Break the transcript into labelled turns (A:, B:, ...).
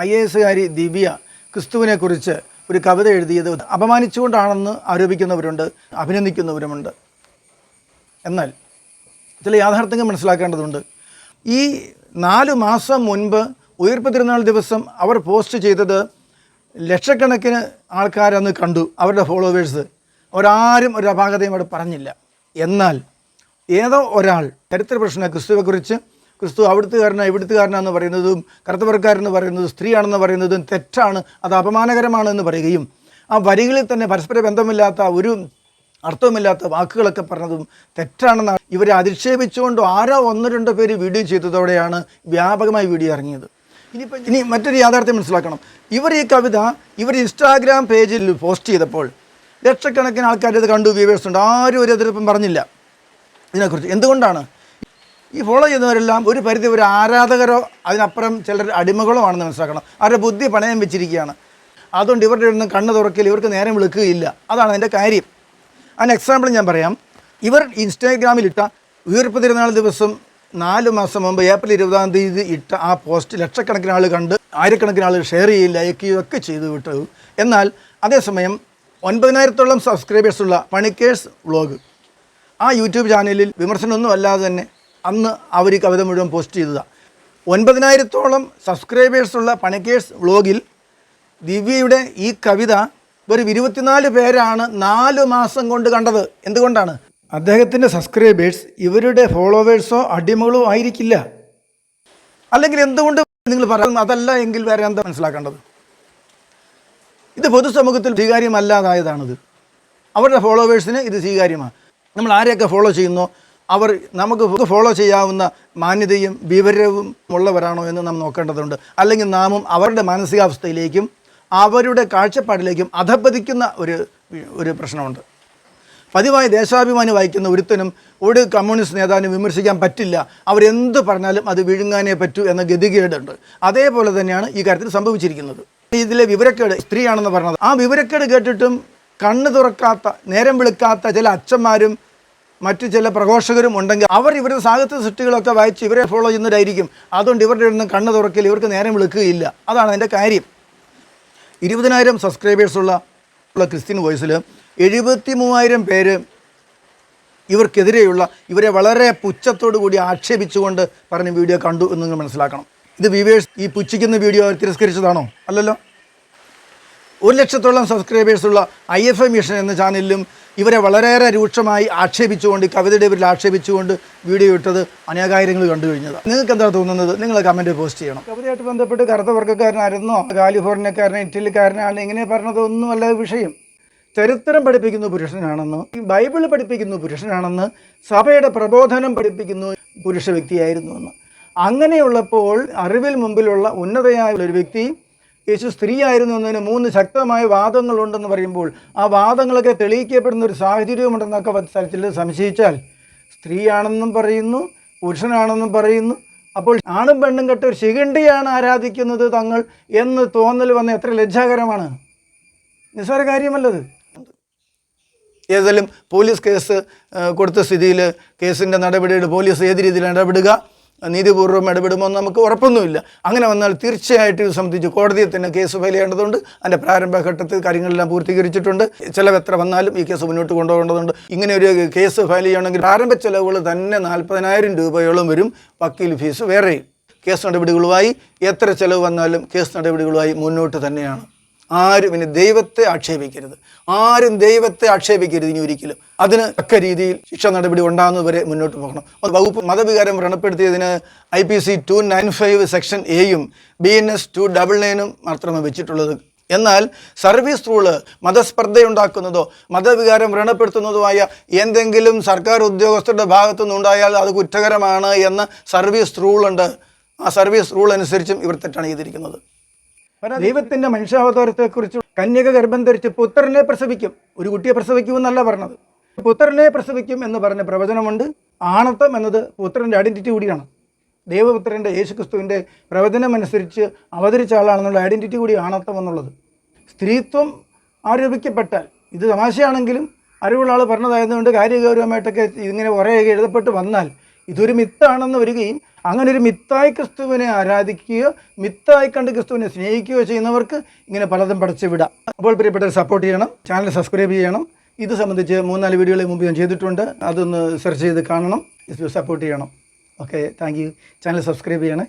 A: I A എസുകാരി ദിവ്യ ക്രിസ്തുവിനെക്കുറിച്ച് ഒരു കവിത എഴുതിയത് അപമാനിച്ചുകൊണ്ടാണെന്ന് ആരോപിക്കുന്നവരുണ്ട് അഭിനന്ദിക്കുന്നവരുമുണ്ട്. എന്നാൽ ചില യാഥാർത്ഥ്യങ്ങൾ മനസ്സിലാക്കേണ്ടതുണ്ട്. ഈ നാല് മാസം മുൻപ് ഉയർപ്പ് തിരുനാൾ ദിവസം അവർ പോസ്റ്റ് ചെയ്തത് ലക്ഷക്കണക്കിന് ആൾക്കാരന്ന് കണ്ടു അവരുടെ ഫോളോവേഴ്സ്. ഒരാരും ഒരു അപാകതയും അവിടെ പറഞ്ഞില്ല. എന്നാൽ ഏതോ ഒരാൾ ചരിത്ര പ്രശ്നം ക്രിസ്തുവെക്കുറിച്ച് ക്രിസ്തു അവിടുത്തുകാരന ഇവിടുത്തുകാരനാന്ന് പറയുന്നതും കറുത്തവർക്കാരെന്ന് പറയുന്നതും സ്ത്രീയാണെന്ന് പറയുന്നതും തെറ്റാണ് അത് അപമാനകരമാണെന്ന് പറയുകയും ആ വരികളിൽ തന്നെ പരസ്പര ബന്ധമില്ലാത്ത ഒരു അർത്ഥവുമില്ലാത്ത വാക്കുകളൊക്കെ പറഞ്ഞതും തെറ്റാണെന്നാണ് ഇവരെ അധിക്ഷേപിച്ചുകൊണ്ട് ആരോ ഒന്ന് രണ്ടോ പേര് വീഡിയോ ചെയ്തതോടെയാണ് വ്യാപകമായി വീഡിയോ ഇറങ്ങിയത്. ഇനിയിപ്പോൾ ഇനി മറ്റൊരു യാഥാർത്ഥ്യം മനസ്സിലാക്കണം. ഇവർ ഈ കവിത ഇവർ ഇൻസ്റ്റാഗ്രാം പേജിൽ പോസ്റ്റ് ചെയ്തപ്പോൾ ലക്ഷക്കണക്കിന് ആൾക്കാർ ഇത് കണ്ടു വ്യൂവേഴ്സ് ഉണ്ട് ആരും ഒരു എതിർപ്പും പറഞ്ഞില്ല. ഇതിനെക്കുറിച്ച് എന്തുകൊണ്ടാണ്? ഈ ഫോളോ ചെയ്യുന്നവരെല്ലാം ഒരു പരിധി ഒരു ആരാധകരോ അതിനപ്പുറം ചിലർ അടിമകളോ ആണെന്ന് മനസ്സിലാക്കണം. അവരുടെ ബുദ്ധി പണയം വെച്ചിരിക്കുകയാണ്. അതുകൊണ്ട് ഇവരുടെ ഒന്നും കണ്ണ് തുറക്കില്ല ഇവർക്ക് നേരം വിളിക്കുകയില്ല. അതാണ് അതിന്റെ കാര്യം. അതിന് എക്സാമ്പിൾ ഞാൻ പറയാം. ഇവർ ഇൻസ്റ്റാഗ്രാമിലിട്ട ഉയർപ്പ് തിരുനാൾ ദിവസം നാല് മാസം മുമ്പ് ഏപ്രിൽ ഇരുപതാം തീയതി ഇട്ട ആ പോസ്റ്റ് ലക്ഷക്കണക്കിന് ആൾ കണ്ട് ആയിരക്കണക്കിന് ആൾ ഷെയർ ലൈക്ക് ചെയ്യുകയും ഒക്കെ ചെയ്തു വിട്ടു. എന്നാൽ അതേസമയം ഒൻപതിനായിരത്തോളം സബ്സ്ക്രൈബേഴ്സുള്ള പണിക്കേഴ്സ് വ്ളോഗ് ആ യൂട്യൂബ് ചാനലിൽ വിമർശനമൊന്നും അല്ലാതെ തന്നെ അന്ന് അവർ ഈ കവിത മുഴുവൻ പോസ്റ്റ് ചെയ്തതാണ് ഒൻപതിനായിരത്തോളം സബ്സ്ക്രൈബേഴ്സുള്ള പണിക്കേഴ്സ് വ്ളോഗിൽ ദിവ്യയുടെ ഈ കവിത വെറും ഇരുപത്തിനാല് പേരാണ് നാല് മാസം കൊണ്ട് കണ്ടത്. എന്തുകൊണ്ടാണ്? അദ്ദേഹത്തിന്റെ സബ്സ്ക്രൈബേഴ്സ് ഇവരുടെ ഫോളോവേഴ്സോ അടിമകളോ ആയിരിക്കില്ല. അല്ലെങ്കിൽ എന്തുകൊണ്ട് നിങ്ങൾ പറയുന്നത് അതല്ല എങ്കിൽ വേറെ എന്താ മനസ്സിലാക്കേണ്ടത്? ഇത് പൊതുസമൂഹത്തിൽ സ്വീകാര്യമല്ലാതായതാണിത്. അവരുടെ ഫോളോവേഴ്സിന് ഇത് സ്വീകാര്യമാണ്. നമ്മൾ ആരെയൊക്കെ ഫോളോ ചെയ്യുന്നോ? അവർ നമുക്ക് ഫോളോ ചെയ്യാവുന്ന മാന്യതയും വിവരവും ഉള്ളവരാണോ എന്ന് നാം നോക്കേണ്ടതുണ്ട്. അല്ലെങ്കിൽ നാമും അവരുടെ മാനസികാവസ്ഥയിലേക്കും അവരുടെ കാഴ്ചപ്പാടിലേക്കും അധപ്പതിക്കുന്ന ഒരു ഒരു പ്രശ്നമുണ്ട്. പതിവായി ദേശാഭിമാനി വായിക്കുന്ന ഒരുത്തനും ഒരു കമ്മ്യൂണിസ്റ്റ് നേതാവിനെ വിമർശിക്കാൻ പറ്റില്ല. അവരെന്ത് പറഞ്ഞാലും അത് വിഴുങ്ങാനേ പറ്റൂ എന്ന ഗതികേടുണ്ട്. അതേപോലെ തന്നെയാണ് ഈ കാര്യത്തിൽ സംഭവിച്ചിരിക്കുന്നത്. ഇതിലെ വിവരക്കേട് സ്ത്രീയാണെന്ന് പറഞ്ഞത്. ആ വിവരക്കേട് കേട്ടിട്ടും കണ്ണു തുറക്കാത്ത നേരം വിളിക്കാത്ത ചില അച്ഛന്മാരും മറ്റു ചില പ്രഘോഷകരും ഉണ്ടെങ്കിൽ അവർ ഇവരുടെ സാഹിത്യ സൃഷ്ടികളൊക്കെ വായിച്ച് ഇവരെ ഫോളോ ചെയ്യുന്നവരായിരിക്കും. അതുകൊണ്ട് ഇവരുടെ ഇടുന്ന കണ്ണ് തുറക്കില്ല ഇവർക്ക് നേരം വിളിക്കുകയില്ല. അതാണ് അതിന്റെ കാര്യം. ഇരുപതിനായിരം സബ്സ്ക്രൈബേഴ്സുള്ള ഉള്ള ക്രിസ്ത്യൻ വോയിസിൽ എഴുപത്തി മൂവായിരം പേര് ഇവർക്കെതിരെയുള്ള ഇവരെ വളരെ പുച്ഛത്തോടു കൂടി ആക്ഷേപിച്ചുകൊണ്ട് പറഞ്ഞ വീഡിയോ കണ്ടു എന്ന് നിങ്ങൾ മനസ്സിലാക്കണം. ഇത് വ്യൂവേഴ്സ് ഈ പുച്ഛിക്കുന്ന വീഡിയോ തിരസ്കരിച്ചതാണോ? അല്ലല്ലോ? ഒരു ലക്ഷത്തോളം സബ്സ്ക്രൈബേഴ്സുള്ള ഐ എഫ് എ മിഷൻ എന്ന ചാനലിലും ഇവരെ വളരെയേറെ രൂക്ഷമായി ആക്ഷേപിച്ചുകൊണ്ട് കവിതയുടെ പേരിൽ ആക്ഷേപിച്ചുകൊണ്ട് വീഡിയോ ഇട്ടത് അനേകായിരങ്ങൾ കണ്ടു കഴിഞ്ഞത് നിങ്ങൾക്ക് എന്താ തോന്നുന്നത്? നിങ്ങൾ കമന്റ് പോസ്റ്റ് ചെയ്യണം. കവിതയായിട്ട് ബന്ധപ്പെട്ട് കറുത്ത വർഗക്കാരനായിരുന്നോ കാലിഫോർണിയക്കാരനോ ഇറ്റലിക്കാരനാണ് ഇങ്ങനെ പറഞ്ഞതൊന്നും അല്ല വിഷയം. ചരിത്രം പഠിപ്പിക്കുന്ന പുരുഷനാണെന്ന് ബൈബിൾ പഠിപ്പിക്കുന്ന പുരുഷനാണെന്ന് സഭയുടെ പ്രബോധനം പഠിപ്പിക്കുന്ന പുരുഷ വ്യക്തിയായിരുന്നു എന്ന് അങ്ങനെയുള്ളപ്പോൾ അറിവിൽ മുമ്പിലുള്ള ഉന്നതയായ ഒരു വ്യക്തി യേശു സ്ത്രീയായിരുന്നു എന്നതിന് മൂന്ന് ശക്തമായ വാദങ്ങളുണ്ടെന്ന് പറയുമ്പോൾ ആ വാദങ്ങളൊക്കെ തെളിയിക്കപ്പെടുന്ന ഒരു സാഹചര്യമുണ്ടെന്നൊക്കെ സ്ഥലത്തിൽ സംശയിച്ചാൽ സ്ത്രീയാണെന്നും പറയുന്നു പുരുഷനാണെന്നും പറയുന്നു. അപ്പോൾ ആണും പെണ്ണും കെട്ട ഒരു ശിഖണ്ഡിയാണ് ആരാധിക്കുന്നത് തങ്ങൾ എന്ന് തോന്നൽ വന്ന എത്ര ലജ്ജാകരമാണ്. നിസ്സാര കാര്യമല്ലത്. ഏതായാലും പോലീസ് കേസ് കൊടുത്ത സ്ഥിതിയിൽ കേസിന്റെ നടപടിയുടെ പോലീസ് ഏത് രീതിയിൽ ഇടപെടുക? നീതിപൂർവം ഇടപെടുമോ എന്ന് നമുക്ക് ഉറപ്പൊന്നുമില്ല. അങ്ങനെ വന്നാൽ തീർച്ചയായിട്ടും ഇത് സംബന്ധിച്ച് കോടതിയിൽ തന്നെ കേസ് ഫയൽ ചെയ്യേണ്ടതുണ്ട്. അതിന്റെ പ്രാരംഭഘട്ടത്തിൽ കാര്യങ്ങളെല്ലാം പൂർത്തീകരിച്ചിട്ടുണ്ട്. ചിലവ് എത്ര വന്നാലും ഈ കേസ് മുന്നോട്ട് കൊണ്ടുപോകേണ്ടതുണ്ട്. ഇങ്ങനെ ഒരു കേസ് ഫയൽ ചെയ്യണമെങ്കിൽ പ്രാരംഭ ചിലവുകൾ തന്നെ നാൽപ്പതിനായിരം രൂപയോളം വരും. വക്കീൽ ഫീസ് വേറെയും. കേസ് നടപടികളുമായി എത്ര ചിലവ് വന്നാലും കേസ് നടപടികളുമായി മുന്നോട്ട് തന്നെയാണ്. ആരും ഇനി ദൈവത്തെ ആക്ഷേപിക്കരുത്. ആരും ദൈവത്തെ ആക്ഷേപിക്കരുത് ഇനി ഒരിക്കലും. അതിന് തക്ക രീതിയിൽ ശിക്ഷ നടപടി ഉണ്ടാകുന്നതുവരെ മുന്നോട്ട് പോകണം. വകുപ്പ് മതവികാരം വ്രണപ്പെടുത്തിയതിന് I P C two nine five section എയും B N S two double നയനും മാത്രമേ വെച്ചിട്ടുള്ളത്. എന്നാൽ സർവീസ് റൂൾ മതസ്പർദ്ധയുണ്ടാക്കുന്നതോ മതവികാരം വ്രണപ്പെടുത്തുന്നതുമായ എന്തെങ്കിലും സർക്കാർ ഉദ്യോഗസ്ഥരുടെ ഭാഗത്തു നിന്നുണ്ടായാൽ അത് കുറ്റകരമാണ് എന്ന സർവീസ് റൂളുണ്ട്. ആ സർവീസ് റൂൾ അനുസരിച്ചും ഇവർ തെറ്റാണ് ചെയ്തിരിക്കുന്നത്. ദൈവത്തിന്റെ മനുഷ്യാവതാരത്തെക്കുറിച്ച് കന്യക ഗർഭം ധരിച്ച് പുത്രനെ പ്രസവിക്കും. ഒരു കുട്ടിയെ പ്രസവിക്കുമെന്നല്ല പറഞ്ഞത്. പുത്രനെ പ്രസവിക്കും എന്ന് പറഞ്ഞ പ്രവചനമുണ്ട്. ആണത്വം എന്നത് പുത്രന്റെ ഐഡന്റിറ്റി കൂടിയാണ്. ദൈവപുത്രന്റെ യേശുക്രിസ്തുവിന്റെ പ്രവചനം അനുസരിച്ച് അവതരിച്ച ആളാണെന്നുള്ള ഐഡന്റിറ്റി കൂടി ആണത്വം എന്നുള്ളത്. സ്ത്രീത്വം ആരോപിക്കപ്പെട്ടാൽ ഇത് തമാശയാണെങ്കിലും അറിവുള്ള ആൾ പറഞ്ഞതായതുകൊണ്ട് കാര്യഗൗരവമായിട്ടൊക്കെ ഇങ്ങനെ ഒരേ എഴുതപ്പെട്ട് വന്നാൽ ഇതൊരു മിത്താണെന്ന് വരികയും അങ്ങനെ ഒരു മിത്തായി ക്രിസ്തുവിനെ ആരാധിക്കുകയോ മിത്തായി കണ്ട് ക്രിസ്തുവിനെ സ്നേഹിക്കുകയോ ചെയ്യുന്നവർക്ക് ഇങ്ങനെ പലതും പഠിച്ചു വിടാം. അപ്പോൾ പ്രിയപ്പെട്ടവർ സപ്പോർട്ട് ചെയ്യണം ചാനൽ സബ്സ്ക്രൈബ് ചെയ്യണം. ഇത് സംബന്ധിച്ച് മൂന്നാൽ വീഡിയോകൾ മുമ്പ് ഞാൻ ചെയ്തിട്ടുണ്ട്. അതൊന്ന് സെർച്ച് ചെയ്ത് കാണണം സപ്പോർട്ട് ചെയ്യണം. Okay thank you channel subscribe ചെയ്യണേ.